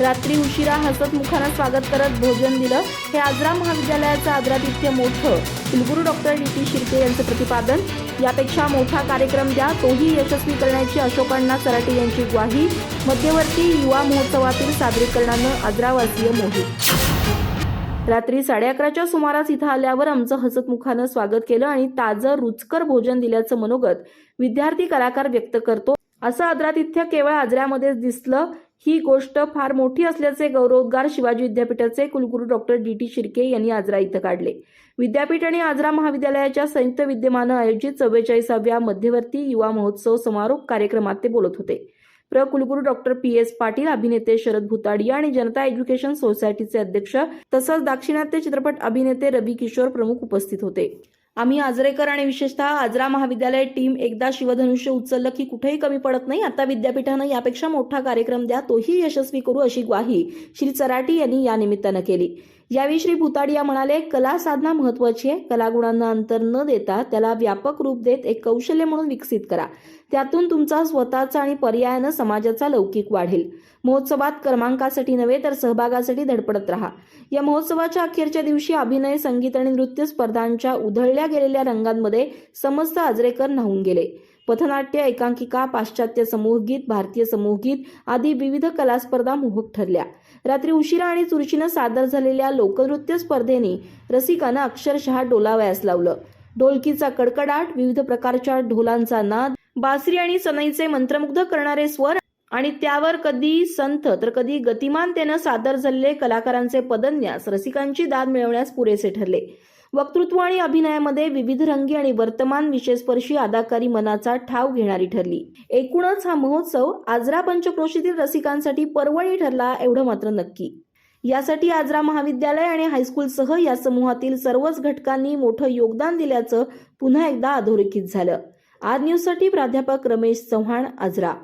रात्री उशिरा हसतमुखानं स्वागत करत भोजन दिलं. हे आजरा महाविद्यालयाचं आदरातिथ्य मोठं. कुलगुरू डॉक्टर डी टी शिर्के यांचं प्रतिपादन. यापेक्षा मोठा कार्यक्रम द्या तोही यशस्वी करण्याची अशोकांना सराटे यांची ग्वाही. मध्यवर्ती युवा महोत्सवातील सादरीकरणानं आजरावासीय मोहीम. रात्री साडे अकराच्या सुमारास इथं आल्यावर आमचं हसतमुखानं स्वागत केलं आणि ताजं रुचकर भोजन दिल्याचं मनोगत विद्यार्थी कलाकार व्यक्त करतो. असं आदरातिथ्य केवळ आजऱ्यामध्येच दिसलं ही गोष्ट फार मोठी असल्याचे गौरवोद्गार शिवाजी विद्यापीठाचे कुलगुरू डॉक्टर डी टी शिर्के यांनी आजरा इथं काढले. विद्यापीठ आणि आजरा महाविद्यालयाच्या संयुक्त विद्यमानं आयोजित चव्वेचाळीसाव्या मध्यवर्ती युवा महोत्सव समारोप कार्यक्रमात ते बोलत होते. प्र. कुलगुरू डॉक्टर पी. एस. पाटील अभिनेते शरद भुताडिया आणि जनता एज्युकेशन सोसायटीचे अध्यक्ष तसंच दाक्षिणात्य चित्रपट अभिनेते रवी किशोर प्रमुख उपस्थित होते. आम्ही आजरेकर आणि विशेषतः आजरा महाविद्यालय टीम एकदा शिवधनुष्य उचललं की कुठेही कमी पडत नाही. आता विद्यापीठानं यापेक्षा मोठा कार्यक्रम द्या तोही यशस्वी करू अशी ग्वाही श्री चराटी यांनी या निमित्तानं केली. यावेळी श्री भुताडिया म्हणाले कला साधना महत्वाची आहे. कलागुणांना अंतर न देता त्याला व्यापक रूप देत एक कौशल्य म्हणून विकसित करा. त्यातून तुमचा स्वतःचा आणि पर्यायानं समाजाचा लौकिक वाढेल. महोत्सवात क्रमांकासाठी नव्हे तर सहभागासाठी धडपडत राहा. या महोत्सवाच्या अखेरच्या दिवशी अभिनय संगीत आणि नृत्य स्पर्धांच्या उधळल्या गेलेल्या रंगांमध्ये समस्त आजरेकर न्हावून गेले. पथनाट्य एकांकिका पाश्चात्य समूहगीत भारतीय समूहगीत आदी विविध कला स्पर्धा मोहक ठरल्या. रात्री उशिरा आणि चुरशीनं सादर झालेल्या लोकनृत्य स्पर्धेने रसिकांना अक्षरशः डोलावयास लावलं. ढोलकीचा कडकडाट विविध प्रकारच्या ढोलांचा नाद बासरी आणि सनईचे मंत्रमुग्ध करणारे स्वर आणि त्यावर कधी संथ तर कधी गतिमानतेनं सादर झालेले कलाकारांचे पदन्यास रसिकांची दाद मिळवण्यास पुरेसे ठरले. वक्तृत्व आणि अभिनयामध्ये विविध रंगी आणि वर्तमान विषयस्पर्शी अदाकारी मनाचा ठाव घेणारी ठरली. एकूणच हा महोत्सव आजरा पंचक्रोशीतील रसिकांसाठी पर्वणी ठरला एवढं मात्र नक्की. यासाठी आजरा महाविद्यालय आणि हायस्कूलसह या समूहातील सर्वच घटकांनी मोठं योगदान दिल्याचं पुन्हा एकदा अधोरेखित झालं. आज न्यूजसाठी प्राध्यापक रमेश चव्हाण आजरा.